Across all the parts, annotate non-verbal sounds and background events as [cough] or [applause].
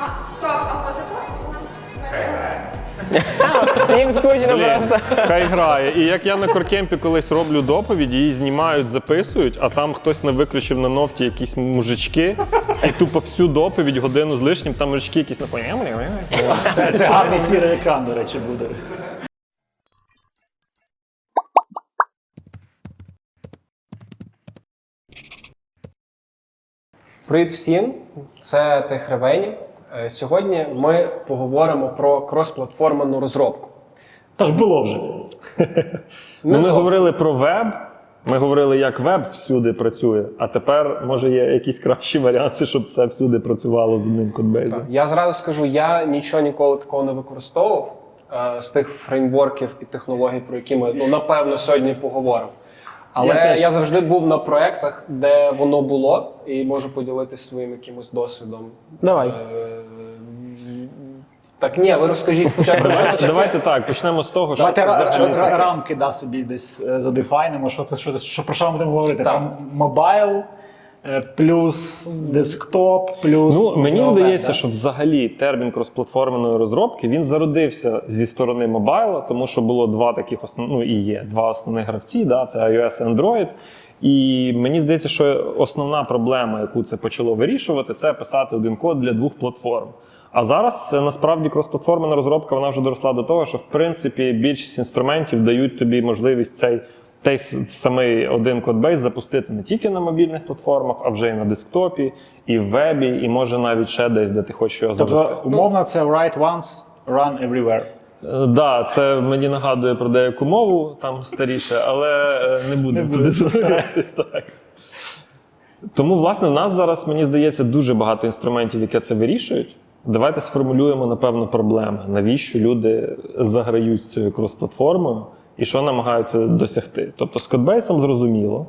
А, стоп, а може так? Їм скучно просто. Хай грає. І як я на коркемпі колись роблю доповідь, її знімають, записують, а там хтось не виключив на нофті якісь мужички, і тупо всю доповідь годину з лишнім, там мужички якісь на фоні. Це, це гарний сірий екран, до речі, буде. Привіт всім! Це Техревені. Е, Сьогодні ми поговоримо про кросплатформенну розробку. Та ж було вже. Ну, ми говорили про веб. Ми говорили, як веб всюди працює, а тепер може є якісь кращі варіанти, щоб все всюди працювало з одним кодбейзом. Я зразу скажу, я нічого ніколи такого не використовував е, з тих фреймворків і технологій, про які ми ну, напевно сьогодні поговоримо. Але Я я, завжди був на проєктах, де воно було, і можу поділитися своїм якимось досвідом. Давай. Е, Так, ні, ви розкажіть спочатку. Давайте, давайте так, почнемо з того, що Давайте це ра- ра- рамки да, собі десь е, задефайнимо, що, це- що, це- що, про що ми будемо говорити. Там Про мобайл плюс десктоп, плюс. Ну, мені можливо, здається, веб, що взагалі термін кросплатформеної розробки він зародився зі сторони мобайла, тому що було два таких основ... ну, і є два основних гравці, да, це iOS і Android. І мені здається, що основна проблема, яку це почало вирішувати, це писати один код для двох платформ. А зараз е, насправді кросплатформена розробка вона вже доросла до того, що в принципі більшість інструментів дають тобі можливість цей той самий один кодбейс запустити не тільки на мобільних платформах, а вже і на десктопі, і в вебі, і може навіть ще десь, де ти хочеш його. Тобто, умовно, це write once, run everywhere. Так, да, це мені нагадує про деяку мову, там старіше, але е, не будемо туди зустрічатись так. Тому, власне, в нас зараз, мені здається, дуже багато інструментів, які це вирішують. Давайте сформулюємо, напевно, проблеми. Навіщо люди заграють з цією крос-платформою і що намагаються досягти. Тобто з кодбейсом зрозуміло,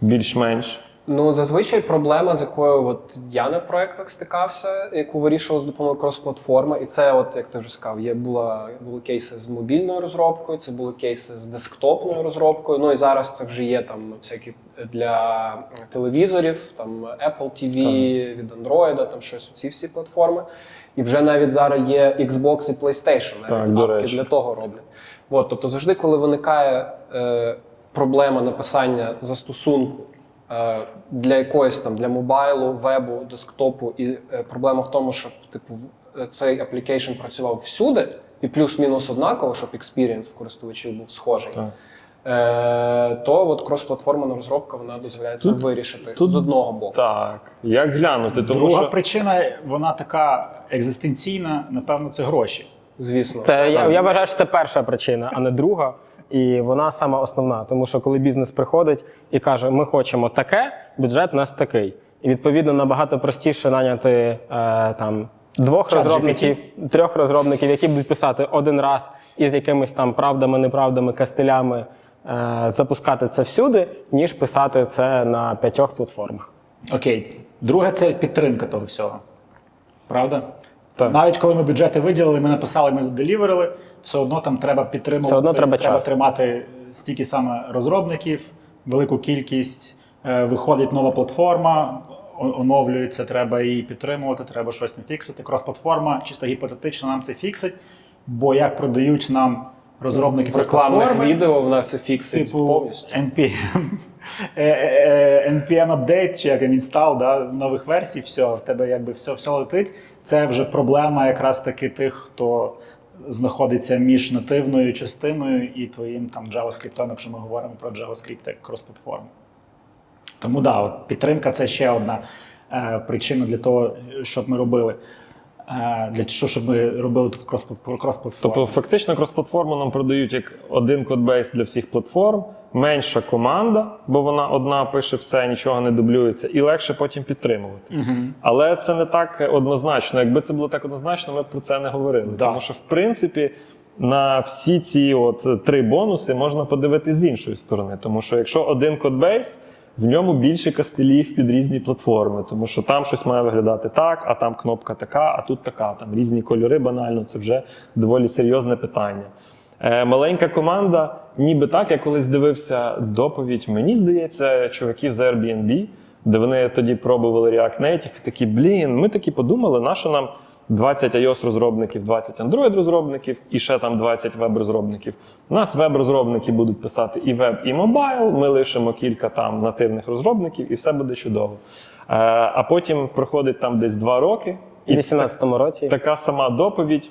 більш-менш. Ну, зазвичай проблема, з якою от я на проєктах стикався, яку вирішував з допомогою крос-платформи, і це, от як ти вже сказав, є була були кейси з мобільною розробкою, це були кейси з десктопною розробкою. Ну і зараз це вже є там всякі для телевізорів, там Apple TV від Android, там щось ці всі платформи. І вже навіть зараз є Xbox і PlayStation, навіть Так, апки для того роблять. От, тобто, завжди, коли виникає е, проблема написання застосунку е, для якоїсь там для мобайлу, вебу, десктопу, і е, проблема в тому, щоб типу е, цей аплікейшн працював всюди, і плюс-мінус однаково, щоб експірієнс в користувачів був схожий. Так. Е, то от крос-платформена розробка вона дозволяє це вирішити тут- з одного боку. Так, як глянути, тому Друга що причина, вона така екзистенційна, напевно, це гроші. Звісно, Це я, я вважаю, що це перша причина, а не друга. І вона сама основна. Тому що коли бізнес приходить і каже, ми хочемо таке, бюджет у нас такий. І відповідно набагато простіше наняти е, там двох Чат розробників, трьох розробників, які будуть писати один раз із якимись там правдами, неправдами, кастелями, е, запускати це всюди, ніж писати це на п'ятьох платформах. Окей. Друге, це підтримка того всього. Правда? Так. Навіть коли ми бюджети виділили, ми написали, ми заделіверили, все одно там треба підтримувати. Все одно треба час. тримати стільки саме розробників, велику кількість. Е, Виходить нова платформа, оновлюється, треба її підтримувати, треба щось не фіксити. Крос-платформа, чисто гіпотетично, нам це фіксить, бо як продають нам розробники в рекламних відео в нас це фіксить типу повністю. NPM, [laughs] е, е, NPM апдейт чи як він інстал да, нових версій, все, в тебе якби все, все летить. Це вже проблема якраз таки тих, хто знаходиться між нативною частиною і твоїм там JavaScript, якщо ми говоримо про JavaScript як крос-платформу. Тому да, от підтримка це ще одна е, причина для того, щоб ми робили. Е, для того, щоб ми робили таку крос- крос-платформу. Тобто, фактично, крос-платформу нам продають як один кодбейс для всіх платформ, менша команда, бо вона одна пише все, нічого не дублюється, і легше потім підтримувати. Але це не так однозначно. Якби це було так однозначно, ми б про це не говорили. Да. Тому що, в принципі, на всі ці от три бонуси можна подивитися з іншої сторони. Тому що якщо один кодбейс, в ньому більше кастелів під різні платформи, тому що там щось має виглядати так, а там кнопка така, а тут така. Там різні кольори банально, це вже доволі серйозне питання. Е, маленька команда, ніби так, я колись дивився доповідь, мені здається, чуваків з Airbnb. де вони тоді пробували React Native і такі, блін, ми такі подумали, на що нам 20 iOS розробників, 20 Android розробників і ще там 20 веб-розробників. У нас веб-розробники будуть писати і веб, і мобайл. Ми лишимо кілька там нативних розробників, і все буде чудово. Е, а потім проходить там десь два роки, У і 18-му році. така сама доповідь.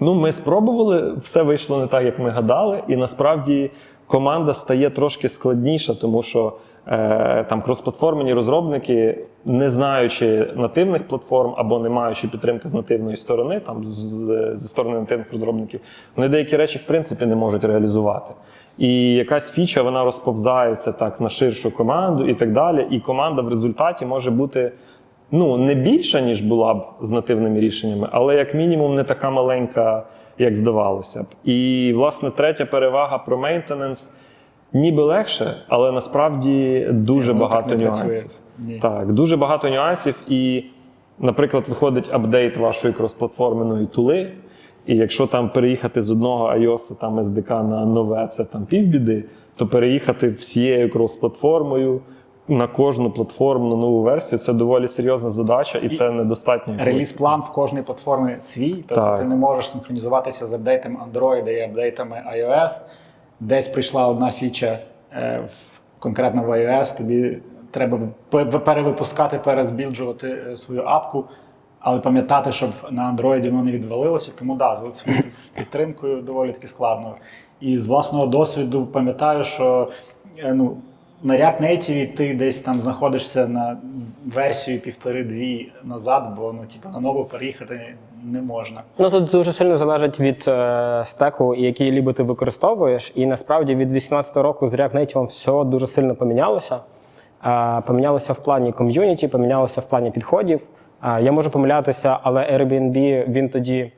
Ну, ми спробували, все вийшло не так, як ми гадали, і насправді команда стає трошки складніша, тому що е, там кросплатформені розробники, не знаючи нативних платформ або не маючи підтримки з нативної сторони, там з, зі сторони нативних розробників, вони деякі речі в принципі не можуть реалізувати. І якась фіча вона розповзається так на ширшу команду і так далі. І команда в результаті може бути ну, не більша, ніж була б з нативними рішеннями, але як мінімум не така маленька, як здавалося б. І, власне, третя перевага про мейнтенанс ніби легше, але насправді дуже Воно багато не працює. нюансів. Ні. Так, дуже багато нюансів. І, наприклад, виходить апдейт вашої кросплатформеної тули. І якщо там переїхати з одного iOS там SDK на нове, це там півбіди, то переїхати всією крос-платформою на кожну платформу на нову версію це доволі серйозна задача, і це недостатньо. Реліз-план в кожній платформі свій, тобто Так. ти не можеш синхронізуватися з апдейтами Android і апдейтами iOS. Десь прийшла одна фіча е, в, конкретно в iOS, тобі треба перевипускати, перезбілджувати е, свою апку, але пам'ятати, щоб на Android воно не відвалилося. Тому да, з підтримкою доволі таки складно. І з власного досвіду пам'ятаю, що е, ну, на React Native ти десь там знаходишся на версію півтори-дві назад, бо ну, типу, на нову переїхати не можна. Ну тут дуже сильно залежить від е, стеку, який ліби ти використовуєш. І насправді від 18 року з React Native все дуже сильно помінялося. Е, помінялося в плані ком'юніті, помінялося в плані підходів. Я можу помилятися, але Airbnb він тоді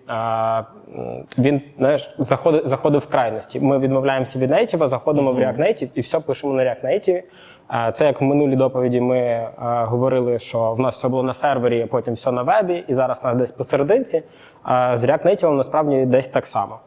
він знаєш, заходив, заходив в крайності. Ми відмовляємося від Native, заходимо в React Native і все пишемо на React Native. Це як в минулій доповіді ми говорили, що в нас все було на сервері, а потім все на вебі, і зараз у нас десь посерединці. З React Native насправді десь так само.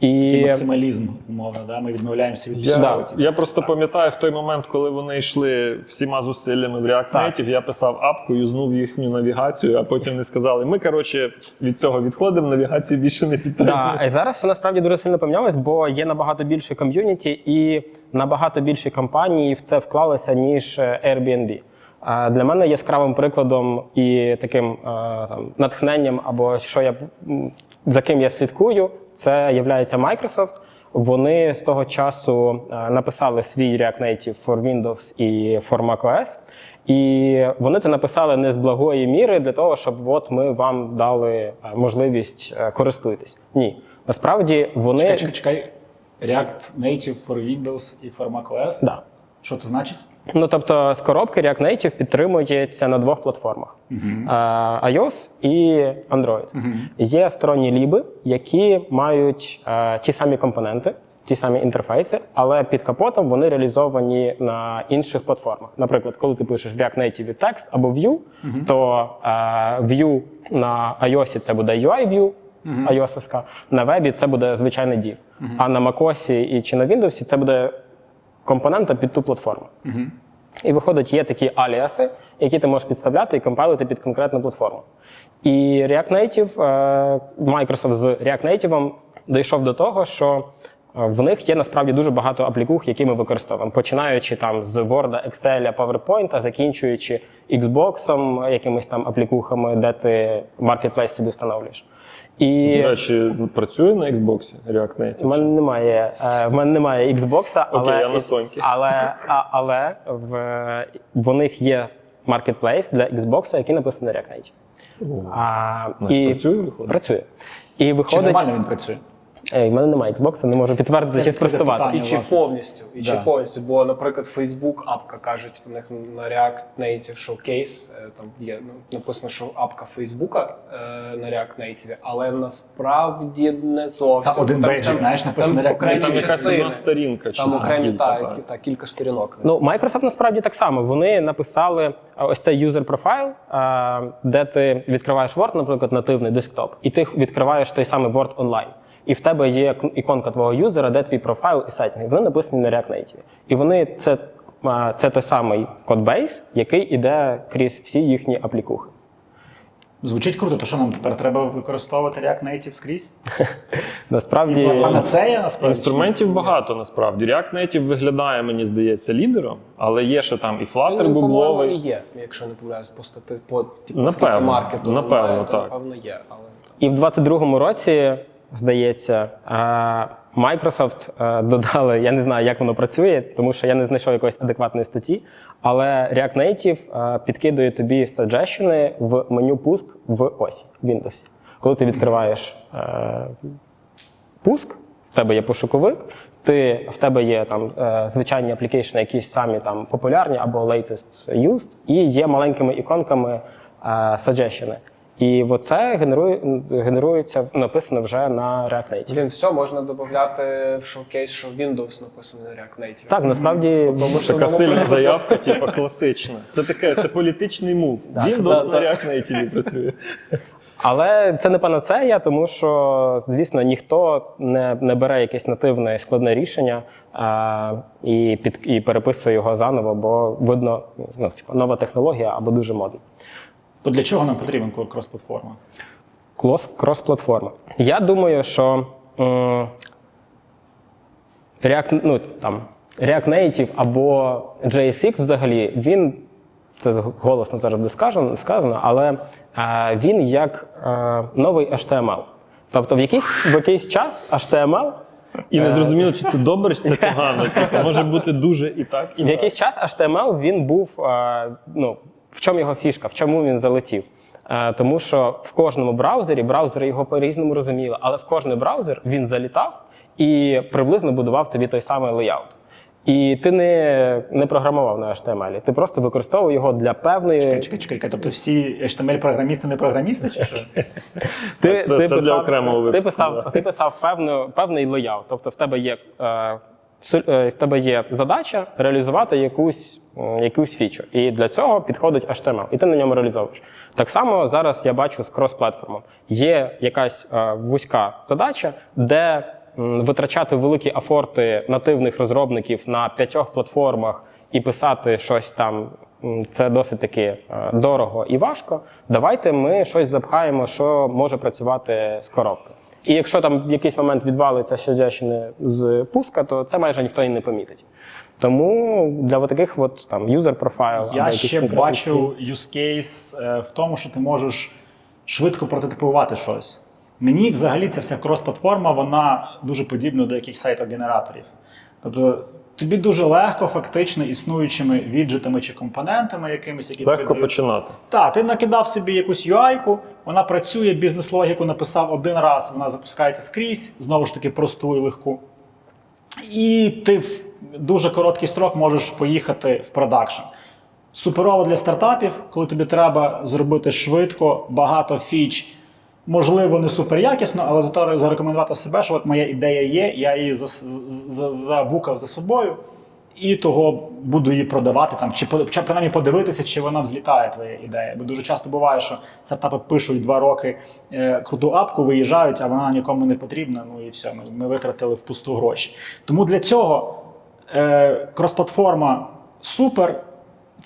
Такий І максималізм, умовно, да? ми відмовляємося від Я, всього. я просто пам'ятаю в той момент, коли вони йшли всіма зусиллями в React Native, я писав апку, юзнув їхню навігацію, а потім вони сказали: ми коротше від цього відходимо, навігацію більше не підтримуємо. Да, і зараз все насправді дуже сильно помінялось, бо є набагато більше ком'юніті і набагато більше компаній в це вклалися, ніж е, Airbnb. А Для мене яскравим прикладом і таким е, там, натхненням, або що я за ким я слідкую, це є Microsoft. Вони з того часу е, написали свій React Native for Windows і for macOS. І вони це написали не з благої міри для того, щоб от ми вам дали е, можливість е, користуйтесь. Ні, насправді вони Чекай, чекай, чекай. React Native for Windows і for macOS. Да. Що це значить? Ну тобто з коробки React Native підтримується на двох платформах: Е, iOS і Android. Є сторонні ліби, які мають е, ті самі компоненти. Ті самі інтерфейси, але під капотом вони реалізовані на інших платформах. Наприклад, коли ти пишеш в React Native текст або Vue, то е, Vue на iOS це буде UI View, iOS, на вебі це буде звичайний div. А на macOS і чи на Windows це буде компонента під ту платформу. І виходить, є такі аліаси, які ти можеш підставляти і компайлити під конкретну платформу. І React Native, е, Microsoft з React Native дійшов до того, що е, в них є насправді дуже багато аплікух, які ми використовуємо, починаючи там з Word, Excel, PowerPoint, закінчуючи Xbox, якимись там аплікухами, де ти Marketplace собі встановлюєш. І До речі, працює на Xbox React Native? У мене немає, е, в мене немає Xbox, але, я на Соньки. але, а, але в, в них є маркетплейс для Xbox, який написаний на React Native. А, Значить, працює, виходить? Працює. І Чи виходить, нормально він працює? Ей, в мене немає Xbox, не можу підтвердити чи спростувати. питання. І чи власне. повністю, і чи повністю. Бо, наприклад, Facebook апка кажуть, в них на React Native Showcase, е, там є ну, написано, що апка Фейсбука е, на React Native, але насправді не зовсім. Та один бейджик, знаєш, написано там React Native. Там якась одна сторінка. чи Там там окремі кілька, та, та, кілька сторінок. Ну, Microsoft насправді так само. Вони написали ось цей user profile, де ти відкриваєш Word, наприклад, нативний десктоп, і ти відкриваєш той самий Word онлайн. І в тебе є іконка твого юзера, де твій профайл і сеттинги. Вони написані на React Native. І вони це це той самий кодбейс, який іде крізь всі їхні аплікухи. Звучить круто, то що нам тепер треба використовувати React Native скрізь? [laughs] Насправді, Панацея насправді. Інструментів багато насправді. React Native виглядає, мені здається, лідером, але є ще там і Flutter Він, по-моєму, і є, якщо не помиляюсь, по стати по типу, Напевно, маркету напевно, то, так. напевно є. Але І в 22-му році, здається, Microsoft е, додали, я не знаю, як воно працює, тому що я не знайшов якоїсь адекватної статті. Але React Native е, підкидує тобі саджешени в меню пуск в осі в Windows. Коли ти відкриваєш е, пуск, в тебе є пошуковик, ти, в тебе є там звичайні аплікейшни, якісь самі там популярні або latest used, і є маленькими іконками suggestion. І оце генерує, генерується в- написано вже на React Native. блін, все можна додати в шоукейс, що Windows написаний на React Native. Так, насправді Тому що Така сильна заявка, типу, класична. Це таке, це політичний мув. Windows на да. React Native працює. Але це не панацея, тому що, звісно, ніхто не, не бере якесь нативне і складне рішення а, і, під, і переписує його заново, бо видно, ну, типу, нова технологія або дуже модна. То для чого нам потрібен крос-платформа? Клос, крос-платформа. Я думаю, що м, React, ну, там, React Native або JSX взагалі, він, це голосно зараз буде сказано, сказано але е, він як е, новий HTML. Тобто в якийсь, в якийсь час HTML І не зрозуміло, чи це добре, чи це погано. Типу, може бути дуже і так, і В так. якийсь час HTML він був. е, Ну, в чому його фішка, в чому він залетів? Е, Тому що в кожному браузері браузери його по-різному розуміли, але в кожний браузер він залітав і приблизно будував тобі той самий леяут. І ти не, не програмував на HTML, ти просто використовував його для певної. Чекай, чекай, чекай. Тобто всі HTML-програмісти не програмісти, чи що? [laughs] Ти, Це- це для окремого ти писав, ти писав певну, певний леяут. Тобто в тебе є, е, в тебе є задача реалізувати якусь, якусь фічу. І для цього підходить HTML, і ти на ньому реалізовуєш. Так само зараз я бачу з крос-платформом. Є якась е, вузька задача, де витрачати великі афорти нативних розробників на п'ятьох платформах і писати щось там. Це досить таки е, дорого і важко. Давайте ми щось запхаємо, що може працювати з коробки. І якщо там в якийсь момент відвалиться щодящини з пуска, то це майже ніхто і не помітить. Тому для от таких от там юзер профайл Я ще бачу use case е, в тому, що ти можеш швидко прототипувати щось. Мені взагалі ця вся крос-платформа, вона дуже подібна до якихось сайтогенераторів. Тобто тобі дуже легко, фактично, існуючими віджитами чи компонентами якимись, які Легко дають- починати. Так, ти накидав собі якусь UI-ку, вона працює, бізнес-логіку написав один раз, вона запускається скрізь, знову ж таки, просту і легку. І ти в дуже короткий строк можеш поїхати в продакшн. Суперово для стартапів, коли тобі треба зробити швидко, багато фіч. Можливо, не суперякісно, але зато зарекомендувати себе, що от моя ідея є, я її забукав за собою, і того буду її продавати там, чи, чи принаймні подивитися, чи вона взлітає твоя ідея. Бо дуже часто буває, що стартапи пишуть два роки е, круту апку, виїжджають, а вона нікому не потрібна. Ну і все, ми, ми витратили впусту гроші. Тому для цього е, крос-платформа супер.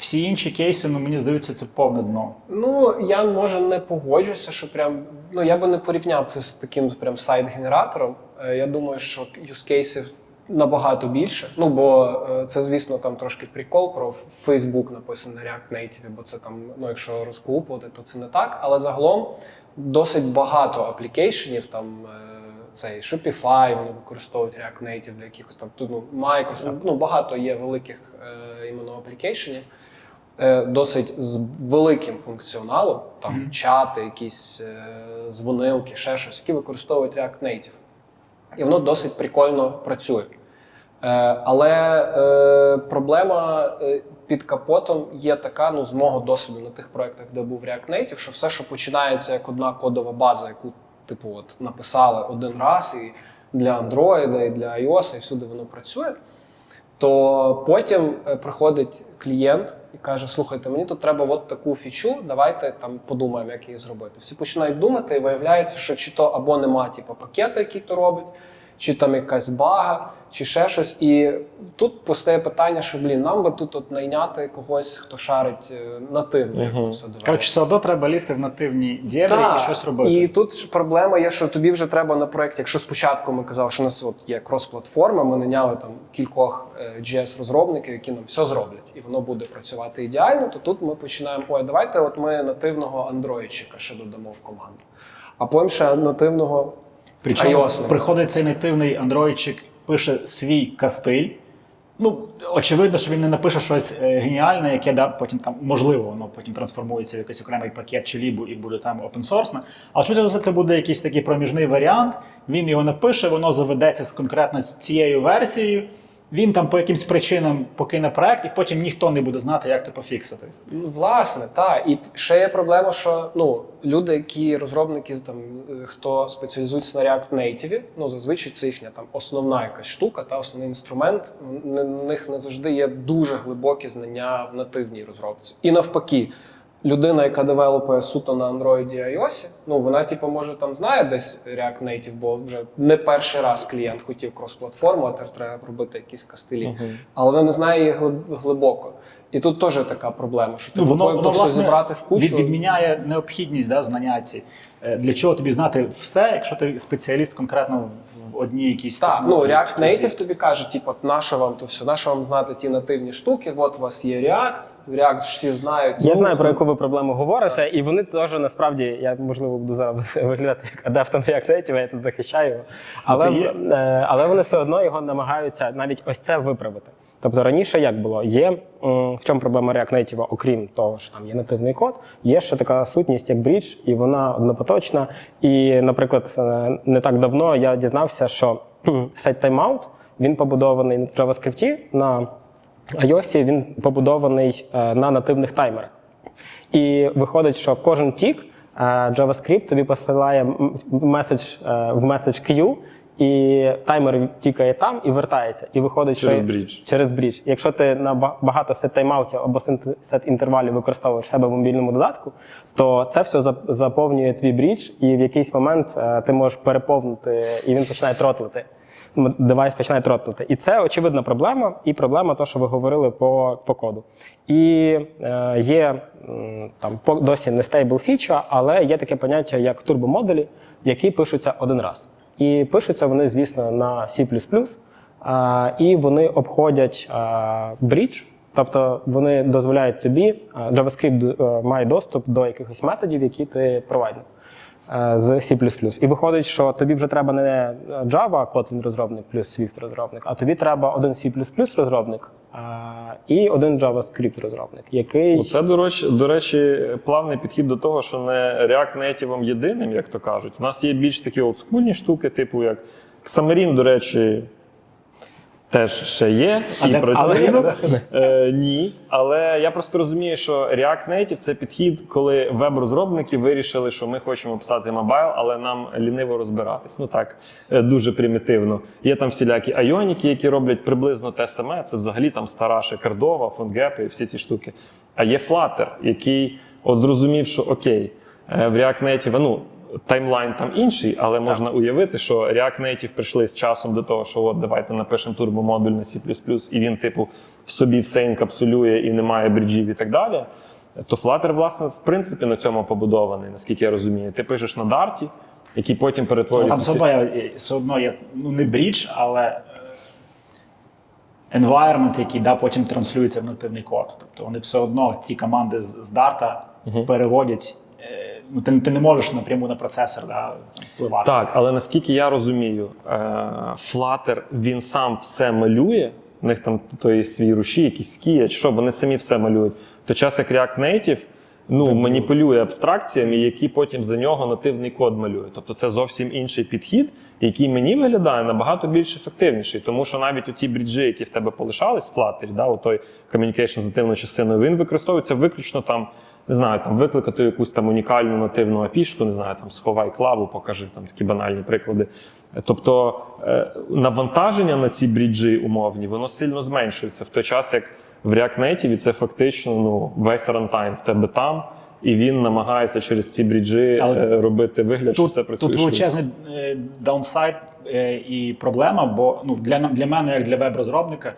Всі інші кейси, ну мені здається, це повне дно. Ну, я може не погоджуся, що прям. Ну, я би не порівняв це з таким прям сайт-генератором. Е, Я думаю, що юзкейсів набагато більше. Ну, бо е, це, звісно, там трошки прикол про Facebook написано React Native, бо це там, ну, якщо розкупувати, то це не так. Але загалом досить багато аплікейшенів, там е, цей Shopify, вони використовують React Native для якихось там тут, ну, Microsoft, ну, багато є великих е, іменно аплікейшенів досить з великим функціоналом, там чати, якісь е, дзвонилки, ще щось, які використовують React Native. І воно досить прикольно працює. Е, але е, проблема е, під капотом є така, ну, з мого досвіду на тих проєктах, де був React Native, що все, що починається як одна кодова база, яку типу, от, написали один раз і для Android, і для iOS, і всюди воно працює то потім е, приходить клієнт і каже: слухайте, мені тут треба от таку фічу, давайте там подумаємо, як її зробити. Всі починають думати, і виявляється, що чи то або нема типу, пакету, який то робить, чи там якась бага, чи ще щось. І тут постає питання, що блін, нам би тут от найняти когось, хто шарить е, нативно, як то все девелопити. Коротше, все одно треба лізти в нативні дєбрі і щось робити. І тут ж проблема є, що тобі вже треба на проєкті, якщо спочатку ми казали, що у нас от є крос-платформа, ми наняли там кількох е, GS-розробників, які нам все зроблять, і воно буде працювати ідеально, то тут ми починаємо: ой, давайте от ми нативного андроїдчика ще додамо в команду. А потім ще нативного Причому iOS-ника. приходить цей нативний андроїдчик, пише свій кастиль. Ну, очевидно, що він не напише щось е, геніальне, яке да, потім там, можливо, воно потім трансформується в якийсь окремий пакет чи лібу і буде там open-source. Але швидше за все, це буде якийсь такий проміжний варіант. Він його напише, воно заведеться з конкретно цією версією. Він там по якимсь причинам покине проект, і потім ніхто не буде знати, як це пофіксити. Ну, Власне, так. І ще є проблема, що ну, люди, які розробники, там, е, хто спеціалізується на React Native, ну зазвичай це їхня там основна якась штука та основний інструмент. На них не завжди є дуже глибокі знання в нативній розробці. І навпаки, людина, яка девелопує суто на Android і iOS, ну вона, типу, може там знає десь React Native, бо вже не перший раз клієнт хотів крос-платформу, а тепер треба робити якісь кастилі. Але вона не знає її глибоко. І тут теж така проблема, що ти Ну, воно, воно все зібрати в кучу. від- відміняє необхідність да, знання ці. Е, Для чого тобі знати все, якщо ти спеціаліст конкретно в одній якійсь Так, ну технології, React Native тобі каже, типу, нащо вам то все, нащо вам знати ті нативні штуки, от у вас є React, React всі знають. Я Ну, знаю, про яку ви проблему говорите, і вони теж насправді, я можливо буду зараз [laughs] виглядати як адептом React Native, я тут захищаю його. Але, ти є. е, але вони все одно його намагаються навіть ось це виправити. Тобто раніше як було? Є в чому проблема React Native, окрім того, що там є нативний код, є ще така сутність, як брідж, і вона однопоточна. І, наприклад, е, не так давно я дізнався, що сайт Timeout, він побудований в JavaScript на iOS, він побудований е, на нативних таймерах. І виходить, що кожен тік е, JavaScript тобі посилає меседж в меседж queue, і таймер тікає там і вертається. І виходить, Через що брідж. через брідж. Якщо ти на багато сет тайм-аутів або сет- інтервалів використовуєш себе в мобільному додатку, то це все заповнює твій брідж, і в якийсь момент е, ти можеш переповнити, і він починає тротлити. Девайс починає тротлити. І це очевидна проблема, і проблема, то, що ви говорили по, по коду. І е, є там досі не стейбл фіча, але є таке поняття, як турбомодулі, які пишуться один раз. І пишуться вони, звісно, на C++, і вони обходять брідж, тобто вони дозволяють тобі, JavaScript е, має доступ до якихось методів, які ти провайдив е, з C++. І виходить, що тобі вже треба не Java Kotlin розробник плюс Swift розробник, а тобі треба один C++ розробник і один JavaScript розробник, який Це, до речі, до речі, плавний підхід до того, що не React Native єдиним, як то кажуть. У нас є більш такі олдскульні штуки, типу як Xamarin, до речі, теж ще є і працює. Е, ні. Але я просто розумію, що React Native це підхід, коли веб-розробники вирішили, що ми хочемо писати мобайл, але нам ліниво розбиратись. Ну так, е, дуже примітивно. Є там всілякі айоніки, які роблять приблизно те саме. Це взагалі там стара ще Кардова, фонгепи і всі ці штуки. А є Flutter, який от зрозумів, що окей, е, в React Native, ну. Таймлайн там інший, але можна уявити, що React Native прийшли з часом до того, що от давайте напишемо турбомодуль на C++, і він, типу, в собі все інкапсулює і немає бриджів і так далі. То Flutter, власне, в принципі, на цьому побудований, наскільки я розумію. Ти пишеш на Dart, який потім Ну, перетворюється. там все одно є, все одно є ну, не брідж, але е, environment, який да, потім транслюється в нативний код. Тобто вони все одно ці команди з, з Dart переводять. Ну, ти, ти не можеш напряму на процесор да, впливати. Так, але наскільки я розумію, е, Flutter він сам все малює. У них там то є свої руші, якісь скія, чи що, вони самі все малюють. В той час як React Native ну, маніпулює абстракціями, які потім за нього нативний код малює. Тобто це зовсім інший підхід, який мені виглядає набагато більш ефективніший. Тому що навіть оті бріджі, які в тебе полишались в Flutter, да, той communication з нативною частиною, він використовується виключно там. Не знаю, там викликати якусь там унікальну нативну апішку, не знаю, там сховай клаву, покажи там такі банальні приклади. Тобто е, навантаження на ці бріджі умовні, воно сильно зменшується в той час, як в React Native це фактично ну, весь рантайм в тебе там, і він намагається через ці бріджі Але е, робити вигляд, що Тут, все працює. тут величезний е, даунсайд і проблема, бо ну для для мене, як для веб-розробника,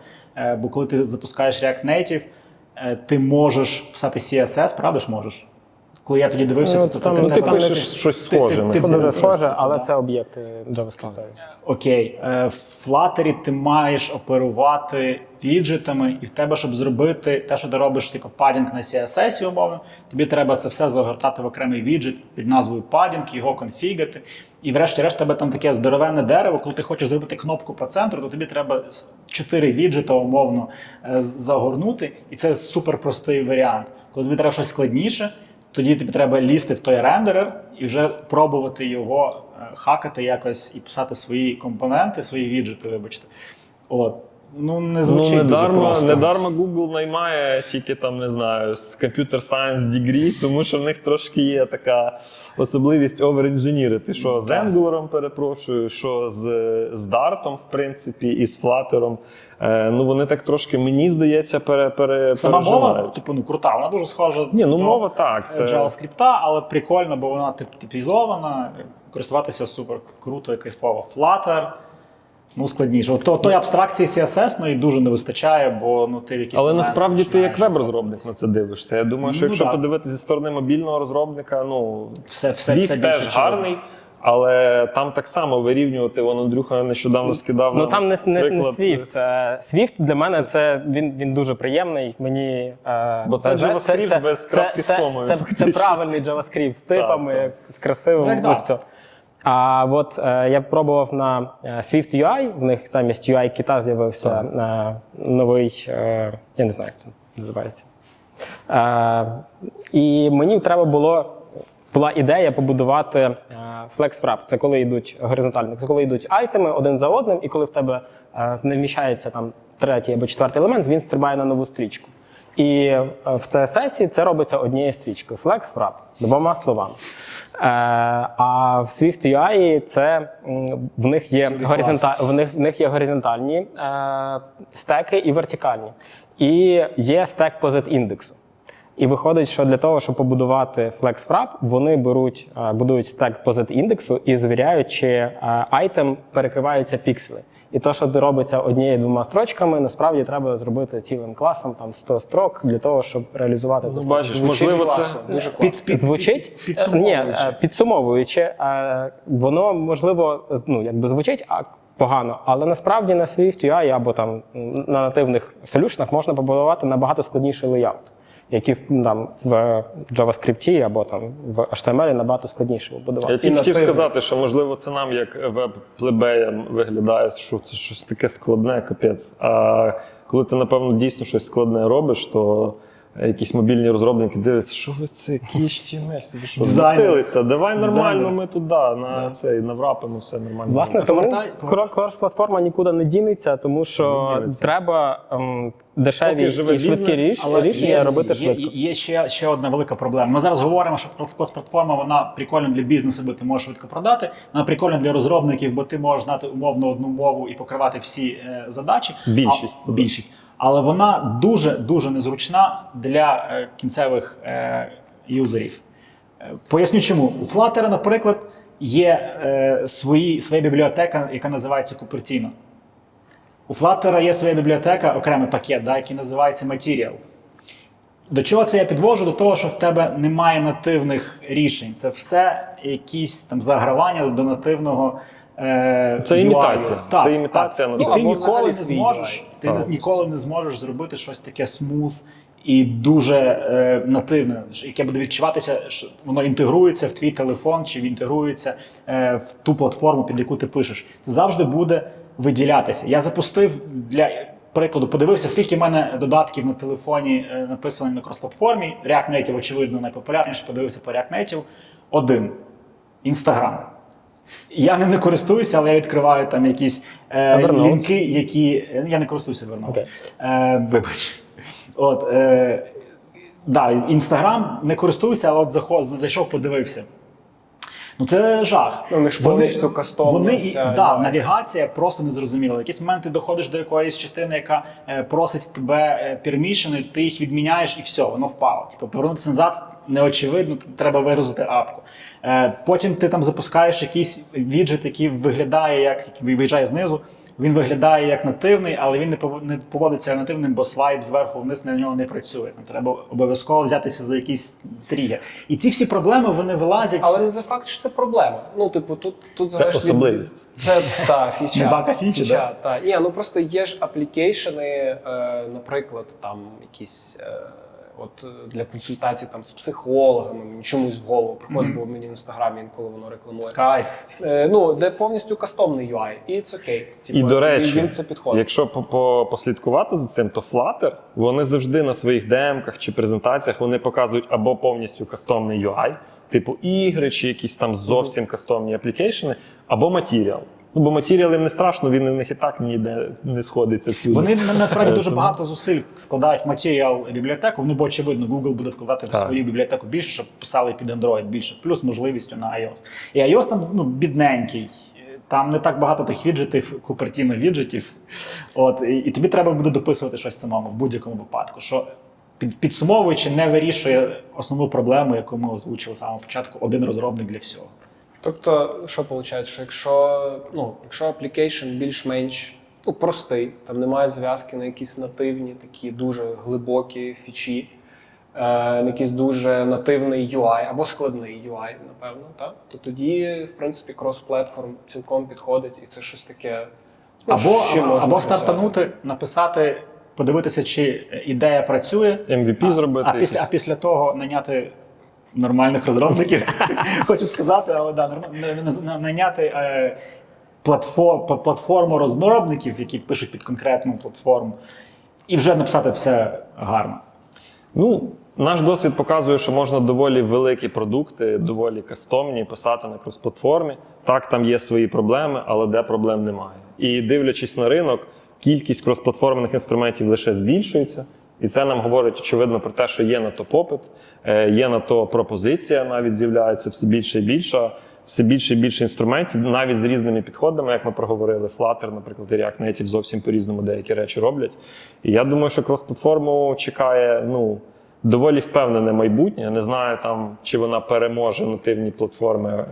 бо коли ти запускаєш React Native, ти можеш писати CSS, правда ж можеш? Коли я тоді дивився, Ну, то, там- ти, ну, Ну, ти там пишеш щось схоже. ти- ти це. дуже схоже, але це об'єкти JavaScript. Окей, е, в Flutter ти маєш оперувати віджитами, і в тебе, щоб зробити те, що ти робиш, типу падінг на CSS, умовно, тобі треба це все загортати в окремий віджит під назвою падінг, його конфігати. І врешті-решт, тебе там таке здоровенне дерево. Коли ти хочеш зробити кнопку по центру, то тобі треба чотири віджита умовно е, загорнути, і це супер простий варіант. Коли тобі треба щось складніше, тоді тобі треба лізти в той рендерер і вже пробувати його е, хакати якось і писати свої компоненти, свої віджити, вибачте. От. Ну, не Ну, не дуже дарма, просто. не дарма Google наймає тільки там, не знаю, з Computer Science Degree, тому що в них трошки є така особливість оверінженірити. Що з. Angular, перепрошую, що з, з Dart, в принципі, і з Flutter. Е, ну вони так трошки, мені здається, пере, пере, Сама мова, типу, ну крута, вона дуже схожа Ні, ну до мова так. Це... JavaScript, але прикольно, бо вона тип, типізована, користуватися супер круто і кайфово. Flutter, ну складніше. От, то, тої абстракції CSS ну, і дуже не вистачає, бо ну, ти в якийсь Але насправді ти як веб-розробник на це дивишся. Я думаю, що Ну, якщо да. подивитися зі сторони мобільного розробника, ну Все- все- Swift все більше теж чого. гарний, але там так само вирівнювати. Вон Андрюха нещодавно скидав. Ну там не, не, не. Swift. Swift для мене це він, він дуже приємний. Мені е, Бо це JavaScript без крапки це, з комою, Це, це, фактично. правильний JavaScript з типами, так. з красивим Ну, це. А от е, я пробував на е, Swift UI, в них замість UI кита з'явився е, новий, е, я не знаю, як це називається. Е, і мені треба було. Була ідея побудувати е, FlexWrap. Це коли йдуть горизонтально, це коли йдуть айтеми один за одним, і коли в тебе е, не вміщається там третій або четвертий елемент, він стрибає на нову стрічку. І е, в CSS це робиться однією стрічкою. FlexWrap, двома словами. Е, а в Swift UI це в них є Цілий горизонта... в них, в них є горизонтальні е, стеки і вертикальні. І є стек позит індексу. І виходить, що для того, щоб побудувати FlexWrap, вони беруть, будують стек позит індексу і звіряють, чи айтем перекриваються пікселі. І то, що робиться однією-двома строчками, насправді треба зробити цілим класом, там 100 строк для того, щоб реалізувати Ну, це. бачиш, можливо, це дуже класно. Під, під, Звучить підсумовуючи. Ні, е, підсумовуючи, е, воно можливо е, ну якби звучить а погано, але насправді на Swift UI або там на нативних солюшнах можна побудувати набагато складніший леяут, який в- там в JavaScript або там в HTML набагато складніше побудувати. Я тільки хотів сказати, що можливо це нам, як веб-плебеям, виглядає, що це щось таке складне, капець. А коли ти, напевно, дійсно щось складне робиш, то якісь мобільні розробники дивляться, що ви це HTML, собі що Дизайнери. змусилися? Давай нормально, Дизайнери. ми туди на цей наврапимо все нормально. Власне, тому Повертай- крос-платформа нікуди не дінеться, тому що Не дінеться. треба ем, дешеві Поки живе і швидкі бізнес, ріш- рішення робити є, швидко. Є ще, ще одна велика проблема. Ми зараз говоримо, що платформа вона прикольна для бізнесу, бо ти можеш швидко продати. Вона прикольна для розробників, бо ти можеш знати умовно одну мову і покривати всі е, задачі. Більшість. А, більшість. Але вона дуже дуже незручна для е, кінцевих е, юзерів. Е, Поясню чому. У Flutter, наприклад, є свої, своя бібліотека, яка називається Cupertino. У Flutter є своя бібліотека, окремий пакет, да, який називається Material. До чого це я підвожу? До того, що в тебе немає нативних рішень. Це все якісь там загравання до нативного. Е, Це імітація. Так, Це імітація так. на І ти ніколи не зможеш. UI. Ти Так. ніколи не зможеш зробити щось таке смуth і дуже е, нативне, яке буде відчуватися, що воно інтегрується в твій телефон чи інтегрується е, в ту платформу, під яку ти пишеш. Завжди буде виділятися. Я запустив для прикладу, подивився, скільки в мене додатків на телефоні е, написано на крос-платформі. React Native, очевидно, найпопулярніше. Подивився по React Native. Один. Інстаграм. Я ним не користуюся, але я відкриваю там якісь е, Evernote. лінки, які. е, Я не користуюся Evernote. Окей. Е, вибач. От, е, да, Інстаграм не користуюся, але от заход, зайшов, подивився. Ну це жах. Ну, вони ж повністю кастомна Вони, і- вся да, UI. навігація просто незрозуміла. В якийсь момент ти доходиш до якоїсь частини, яка е, просить в тебе е, пермішени, ти їх відміняєш і все, воно впало. Типу, повернутися назад неочевидно, треба вигрузити апку. Е, потім ти там запускаєш якийсь віджит, який виглядає як виїжджає знизу. Він виглядає як нативний, але він не поводиться нативним, бо свайп зверху вниз на нього не працює. Там треба обов'язково взятися за якийсь тригер. І ці всі проблеми вони вилазять. Але не за факт, що це проблема. Ну, типу, тут, тут залежить особливість. Це та фіча. Не баг, а фіча, да? Та. Ні, ну просто є ж аплікейшени, е, наприклад, там якісь. Е, От е, для консультацій там з психологами мені чомусь в голову приходить, бо мені в інстаграмі інколи воно рекламує. Skype. Е, ну, де повністю кастомний UI, і це окей. Типу, І до речі, він це підходить. якщо по- по- послідкувати за цим, то Flutter, вони завжди на своїх демках чи презентаціях вони показують або повністю кастомний UI, типу ігри, чи якісь там зовсім кастомні аплікейшени, або матеріал. Ну, бо матеріал їм не страшно, він в них і так ніде не сходиться всюди. Вони насправді Е, дуже багато зусиль вкладають в матеріал бібліотеку. Ну бо очевидно, Google буде вкладати в свою бібліотеку більше, щоб писали під Android більше, плюс можливістю на iOS. І iOS там ну, бідненький. Там не так багато тих віджитів, купертіно віджитів. От, і, і тобі треба буде дописувати щось самому в будь-якому випадку. Що під, підсумовуючи, не вирішує основну проблему, яку ми озвучили з самого початку, один розробник для всього. Тобто, що виходить, що якщо, ну, якщо application більш-менш ну, простий, там немає зв'язки на якісь нативні, такі дуже глибокі фічі, е, на якийсь дуже нативний UI або складний UI, напевно, так? то тоді, в принципі, крос-платформ цілком підходить, і це щось таке. ну, Або, з чим можна або стартанути, написати, подивитися, чи ідея працює. MVP зробити. А після, а після того наняти нормальних розробників, [laughs] хочу сказати, але да, норм- на- на- на- наняти е, платформ, пла- платформу розробників, які пишуть під конкретну платформу, і вже написати все гарно. Ну, наш досвід показує, що можна доволі великі продукти, доволі кастомні писати на крос-платформі. Так, там є свої проблеми, але де проблем немає. І дивлячись на ринок, кількість крос-платформених інструментів лише збільшується. І це нам говорить очевидно про те, що є на то попит, е, є на то пропозиція, навіть з'являється все більше і більше. Все більше і більше інструментів, навіть з різними підходами, як ми проговорили, Flutter, наприклад, і React Native зовсім по-різному деякі речі роблять. І я думаю, що крос-платформу чекає ну, доволі впевнене майбутнє. Не знаю, там, чи вона переможе нативні платформи.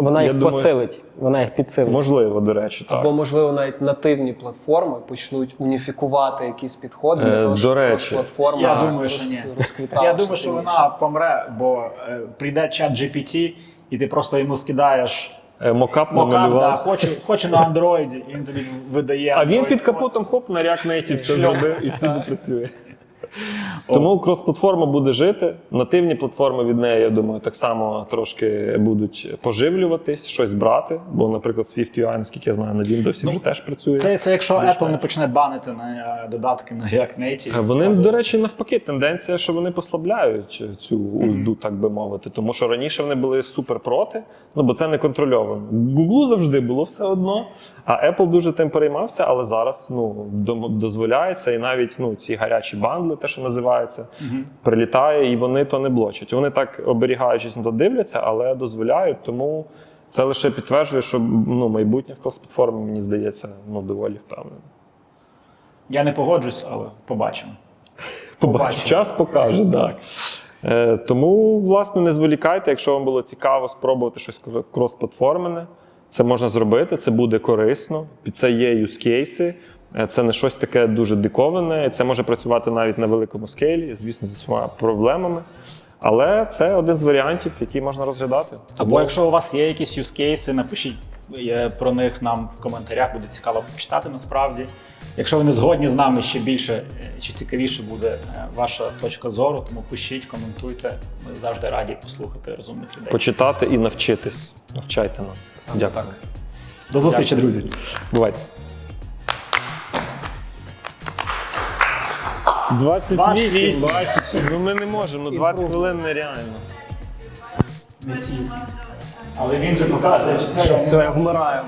Е, Вона Я їх думаю- посилить. Вона їх підсилить. Можливо, до речі, так. Або, можливо, навіть нативні платформи почнуть уніфікувати якісь підходи Е, для того, до щоб речі. платформа Я думаю, що ні. розквітала. Я думаю, що сильніше. вона помре, бо е, прийде чат GPT, і ти просто йому скидаєш Е, Мокап мокап, да, намалював. хочу, хочу на андроїді, і він тобі видає. А він Android під капотом хоп на React Native все Шльоп. зробив і всюди працює. Тому крос-платформа буде жити. Нативні платформи від неї, я думаю, так само трошки будуть поживлюватись, щось брати. Бо, наприклад, SwiftUI, наскільки я знаю, на Windows вже теж працює. Це, це якщо Apple не почне банити на е, додатки на React Native. Е, Вони, до речі, навпаки, тенденція, що вони послабляють цю узду, так би мовити. Тому що раніше вони були супер проти, ну бо це не контрольовано. Google завжди було все одно, а Apple дуже тим переймався, але зараз ну, дозволяється, і навіть ну, ці гарячі бандли, те, що називається, прилітає, і вони то не блочать. Вони так оберігаючись на то дивляться, але дозволяють, тому. Це лише підтверджує, що ну, майбутнє в крос-платформі, мені здається, ну, доволі впевнено. Я не погоджусь, але побачимо. [laughs] Побачимо. Час покаже, так. Е, тому, власне, не зволікайте, якщо вам було цікаво спробувати щось кро- крос-платформене, це можна зробити, це буде корисно. Під це є юзкейси. Е, Це не щось таке дуже диковане, і це може працювати навіть на великому скейлі, звісно, зі своїми проблемами. Але це один з варіантів, який можна розглядати. Або якщо у вас є якісь юзкейси, напишіть е, про них нам в коментарях, буде цікаво почитати насправді. Якщо ви не згодні з нами, ще більше е, ще цікавіше буде е, ваша точка зору, тому пишіть, коментуйте. Ми завжди раді послухати розумних людей. почитати і навчитись. Навчайте нас. Саме Дякую. так. До зустрічі, друзі. Бувайте. 28. 28. Ну ми не можемо, ну 20 хвилин нереально. Але він же показує, що Все, я вмираю.